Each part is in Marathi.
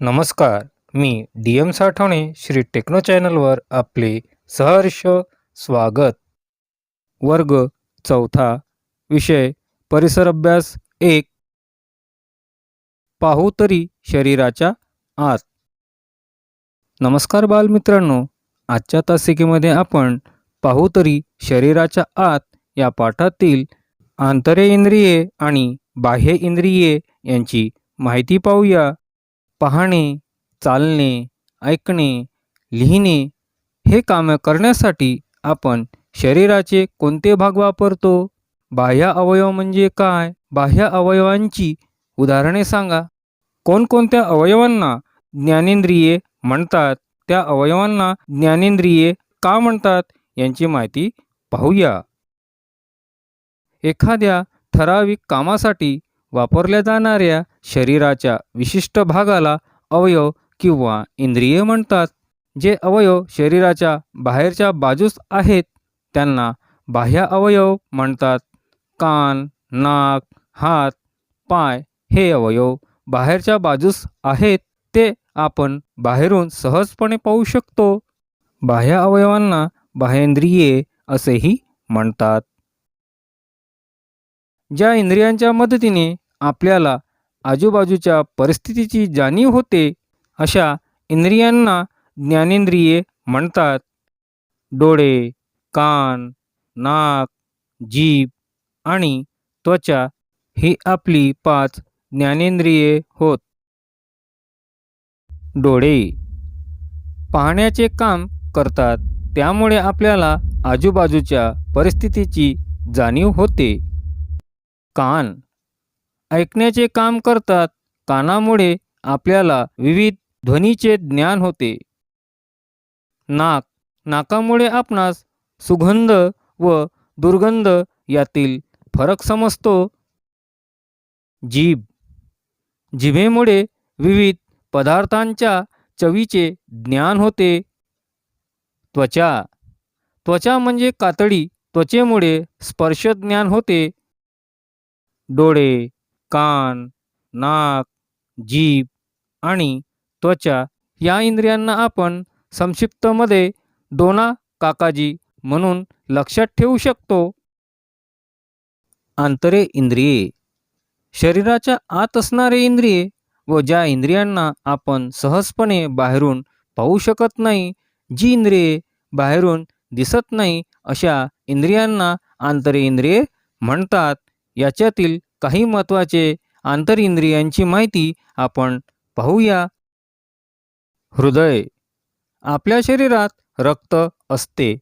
नमस्कार मी D M Sathavane Shri techno चॅनलवर आपले सहर्ष स्वागत. वर्ग चौथा विषय परिसर अभ्यास एक. पाहू तरी शरीराच्या आत. नमस्कार बालमित्रांनो आजच्या तासिकेमध्ये आपण पाहू तरी शरीराच्या आत या पाठातील आंतरे इंद्रिये आणि बाह्य इंद्रिये यांची माहिती पाहूया. पाहणे चालणे ऐकणे लिहिणे हे कामं करण्यासाठी आपण शरीराचे कोणते भाग वापरतो? बाह्य अवयव म्हणजे काय? बाह्य अवयवांची उदाहरणे सांगा. कोणकोणत्या अवयवांना ज्ञानेंद्रिये म्हणतात? त्या अवयवांना ज्ञानेंद्रिये का म्हणतात? यांची माहिती पाहूया. एखाद्या ठराविक कामासाठी वापरल्या जाणाऱ्या शरीराच्या विशिष्ट भागाला अवयव किंवा इंद्रिये म्हणतात जे अवयव शरीराच्या बाहेरच्या बाजूस आहेत त्यांना बाह्य अवयव म्हणतात. कान नाक हात पाय हे अवयव बाहेरच्या बाजूस आहेत ते आपण बाहेरून सहजपणे पाहू शकतो. बाह्य अवयवांना बाहेंद्रिये असेही म्हणतात. ज्या इंद्रियांच्या मदतीने आपल्याला आजूबाजूच्या परिस्थितीची जाणीव होते अशा इंद्रियांना ज्ञानेंद्रिये म्हणतात. डोळे कान नाक जीभ आणि त्वचा ही आपली पाच ज्ञानेंद्रिये होत. डोळे. पाहण्याचे काम करतात त्यामुळे आपल्याला आजूबाजूच्या परिस्थितीची जाणीव होते. कान. ऐकण्याचे काम करतात. कानामुळे आपल्याला विविध ध्वनीचे ज्ञान होते. नाक नाकामुळे आपणास सुगंध व दुर्गंध यातील फरक समजतो. जीभ जिभेमुळे विविध पदार्थांच्या चवीचे ज्ञान होते. त्वचा त्वचा म्हणजे कातडी त्वचेमुळे स्पर्श ज्ञान होते. डोळे कान नाक जीभ आणि त्वचा या इंद्रियांना आपण संक्षिप्तमध्ये डोना काकाजी म्हणून लक्षात ठेवू शकतो. आंतरे इंद्रिये. शरीराच्या आत असणारे इंद्रिये व ज्या इंद्रियांना आपण सहजपणे बाहेरून पाहू शकत नाही जी इंद्रिये बाहेरून दिसत नाही अशा इंद्रियांना आंतरे इंद्रिये म्हणतात. याच्यातील काही महत्त्वाचे आंतरिंद्रियांची माहिती आपण पाहूया. हृदय. आपल्या शरीरात रक्त असते.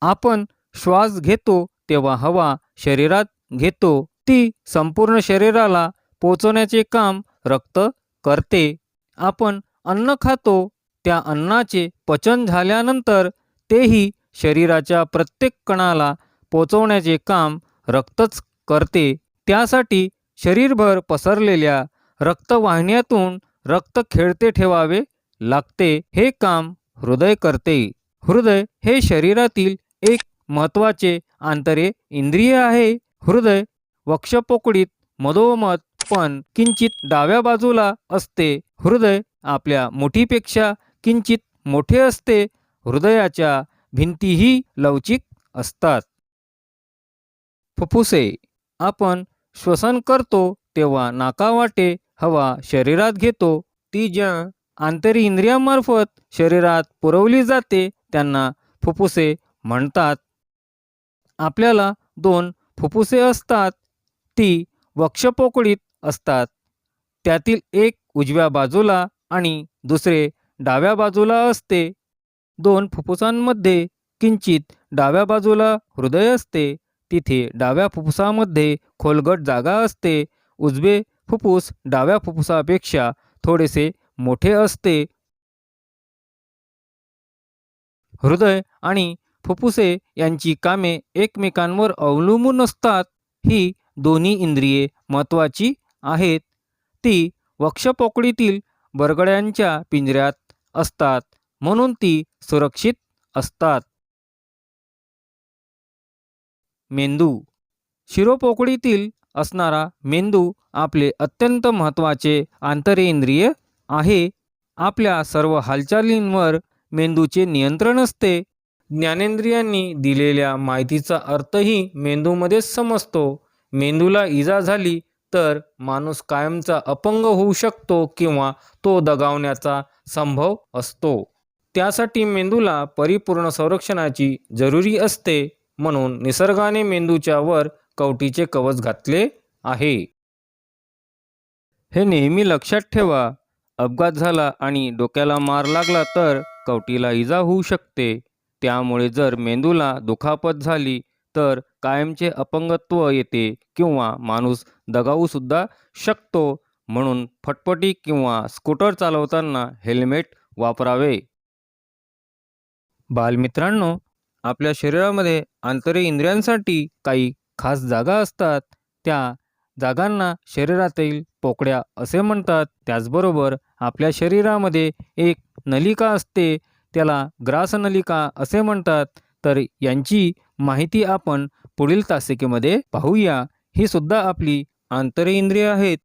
आपण श्वास घेतो तेव्हा हवा शरीरात घेतो. ती संपूर्ण शरीराला पोचवण्याचे काम रक्त करते. आपण अन्न खातो. त्या अन्नाचे पचन झाल्यानंतर तेही शरीराच्या प्रत्येक कणाला पोचवण्याचे काम रक्तच करते. त्यासाठी शरीरभर पसरलेल्या रक्तवाहिन्यातून रक्त खेळते ठेवावे लागते हे काम हृदय करते. हृदय हे शरीरातील एक महत्त्वाचे आंतरे इंद्रिय आहे. हृदय वक्षपोकळीत मधोमध पण किंचित डाव्या बाजूला असते. हृदय आपल्या मुठीपेक्षा किंचित मोठे असते. हृदयाच्या भिंतीही लवचिक असतात. फुफ्फुसे. आपण श्वसन करतो तेव्हा नाकावाटे हवा शरीरात घेतो. ती ज्या आंतरी इंद्रियामार्फत शरीरात पुरवली जाते त्यांना फुफ्फुसे म्हणतात. आपल्याला दोन फुफ्फुसे असतात ती वक्षपोकळीत असतात. त्यातील एक उजव्या बाजूला आणि दुसरे डाव्या बाजूला असते. दोन फुफ्फुसांमध्ये किंचित डाव्या बाजूला हृदय असते. तिथे डाव्या फुफ्फुसामध्ये खोलगट जागा असते. उजवे फुफ्फुस डाव्या फुफ्फुसापेक्षा थोडेसे मोठे असते. हृदय आणि फुफ्फुसे यांची कामे एकमेकांवर अवलंबून असतात. ही दोन्ही इंद्रिये महत्त्वाची आहेत. ती वक्षपोकळीतील बरगड्यांच्या पिंजऱ्यात असतात. म्हणून ती सुरक्षित असतात. मेंदू. शिरोपोकळीतील असणारा मेंदू आपले अत्यंत महत्त्वाचे आंतरेंद्रिय आहे. आपल्या सर्व हालचालींवर मेंदूचे नियंत्रण असते. ज्ञानेंद्रियांनी दिलेल्या माहितीचा अर्थही मेंदूमध्येच समजतो. मेंदूला इजा झाली तर माणूस कायमचा अपंग होऊ शकतो किंवा तो दगावण्याचा संभव असतो. त्यासाठी मेंदूला परिपूर्ण संरक्षणाची जरुरी असते. म्हणून निसर्गाने मेंदूच्या वर कवटीचे कवच घातले आहे. हे नेहमी लक्षात ठेवा. अपघात झाला आणि डोक्याला मार लागला तर कवटीला इजा होऊ शकते. त्यामुळे जर मेंदूला दुखापत झाली तर कायमचे अपंगत्व येते किंवा माणूस दगावूसुद्धा शकतो म्हणून फटफटी किंवा स्कूटर चालवताना हेल्मेट वापरावे. बालमित्रांनो आपल्या शरीरामध्ये आंतरिक इंद्रियांसाठी काही खास जागा असतात. त्या जागांना शरीरातील पोकळ्या असे म्हणतात. त्याचबरोबर आपल्या शरीरामध्ये एक नलिका असते. त्याला ग्रासनलिका असे म्हणतात. तर यांची माहिती आपण पुढील तासिकेमध्ये पाहूया. ही सुद्धा आपली आंतरेंद्रिय आहेत.